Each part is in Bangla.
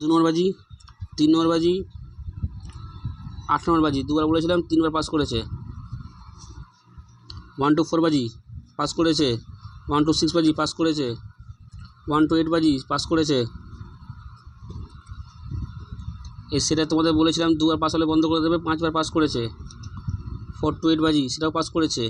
দু নম্বর বাজি, তিন নম্বর বাজি, আট নম্বর বাজি, দুবার বলেছিলাম, তিনবার পাস করেছে। ওয়ান টু ফোর বাজি পাস করেছে ওয়ান টু সিক্স বাজি পাস করেছে ওয়ান টু এইট বাজি পাস করেছে। এ সেটা তোমাদের বলেছিলাম, দুবার পাস হলে বন্ধ করে দেবে, পাঁচবার পাস করেছে। ফোর টু এইট বাজি, সেটাও পাস করেছে।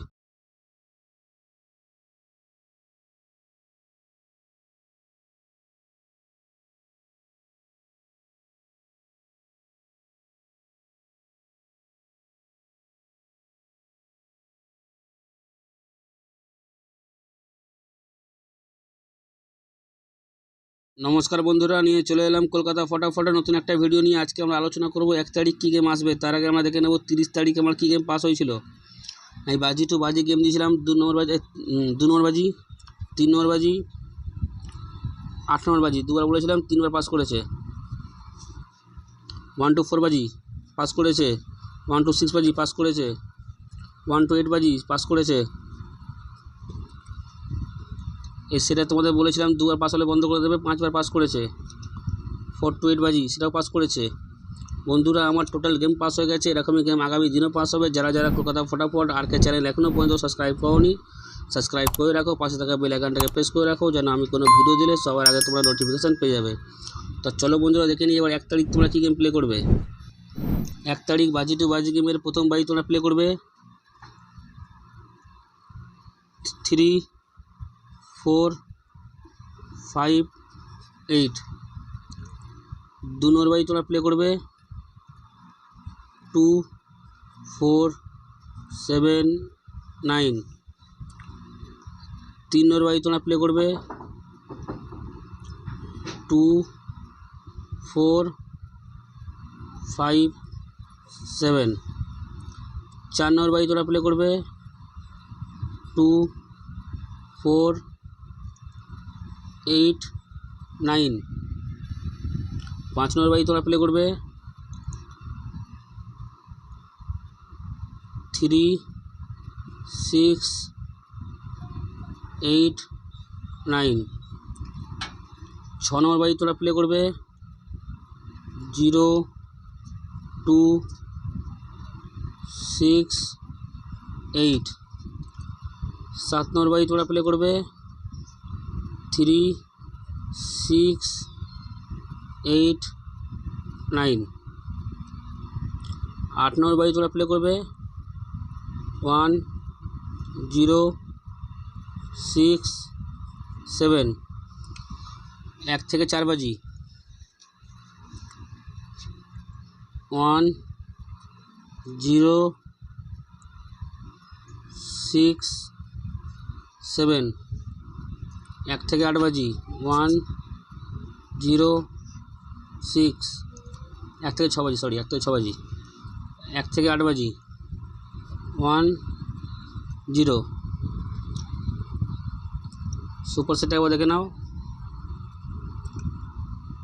নমস্কার বন্ধুরা, নিয়ে চলে এলাম কলকাতা ফটাফটে। নতুন একটা ভিডিও নিয়ে আজকে আমরা আলোচনা করব এক তারিখ কী গেম আসবে। তার আগে আমরা দেখে নেব তিরিশ তারিখ আমার কী গেম পাস হয়েছিল। আমি বাজি টু বাজি গেম দিয়েছিলাম, দু নম্বর বাজি দু নম্বর বাজি, তিন নম্বর বাজি, আট নম্বর বাজি, দুবার বলেছিলাম, তিনবার পাস করেছে। ওয়ান টু ফোর বাজি পাস করেছে ওয়ান টু সিক্স বাজি পাস করেছে ওয়ান টু এইট বাজি পাস করেছে। সেটা তোমাদের বলেছিলাম দুবার পাস হলে বন্ধ করে দেবে, পাঁচবার পাস করেছে। ফোর টু এইট বাজি, সেটাও পাস করেছে। বন্ধুরা, আমার টোটাল গেম পাস হয়ে গেছে, এরকমই গেম আগামী দিনও পাস হবে। যারা যারা কলকাতা ফটাফট আর কে চ্যানেল এখনও পর্যন্ত সাবস্ক্রাইব করোনি সাবস্ক্রাইব করে রাখো, পাশে থাকা বেল আইকনটাকে প্রেস করে রাখো, যেন আমি কোনো ভিডিও দিলে সবার আগে তোমরা নোটিফিকেশান পেয়ে যাবে। তো চলো বন্ধুরা, দেখে নিই এবার এক তারিখ তোমরা কী গেম প্লে করবে। এক তারিখ বাজি টু বাজি গেমের প্রথম বাজি তোমরা প্লে করবে। Three four, five, eight. দু নম্বর বাড়ি তোমরা প্লে করবে। Two, four, seven, nine. তিন নম্বর বাজি তোমরা প্লে করবে। Two, four, five, seven. চার নম্বর বাজি তোমরা প্লে করবে। Two, four eight nine. পাঁচ নম্বর বাজি তোমরা প্লে করবে। Three, six, eight, nine. ছ নম্বর বাজি তোমরা প্লে করবে। Zero, two, six, eight. সাত নম্বর বাজি তোমরা প্লে করবে। থ্রি সিক্স এইট নাইন আট নম্বর বাড়ি তোমরা প্লে করবে। ওয়ান জিরো সিক্স সেভেন এক থেকে চার বাজি। ওয়ান জিরো সিক্স সেভেন এক থেকে আট বাজি। ওয়ান জিরো সিক্স এক থেকে ছ বাজি সরি এক থেকে ছ বাজি। এক থেকে আট বাজি। ওয়ান জিরো সুপার সেট একবার দেখে নাও।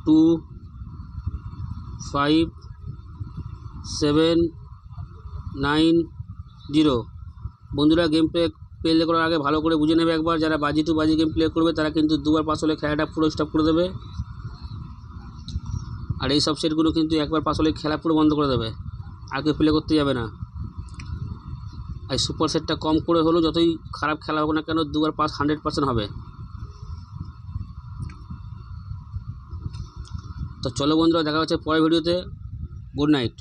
Two five seven nine zero বন্ধুরা গেম প্লে প্লে করার আগে ভালো করে বুঝে নেবে একবার যারা বাজি টু বাজি গেম প্লে করবে, তারা কিন্তু দুবার পাস হলে খেলাটা পুরো স্টপ করে দেবে। আর এই সব সেটগুলো কিন্তু একবার পাস হলে খেলা পুরো বন্ধ করে দেবে। আর কেউ প্লে করতে যাবে না। আর সুপার সেটটা কম করে হলেও যতই খারাপ খেলা হোক না কেন, দুবার পাস হান্ড্রেড পার্সেন্ট হবে। তো চলো বন্ধুরা, দেখা হচ্ছে পরের ভিডিওতে গুড নাইট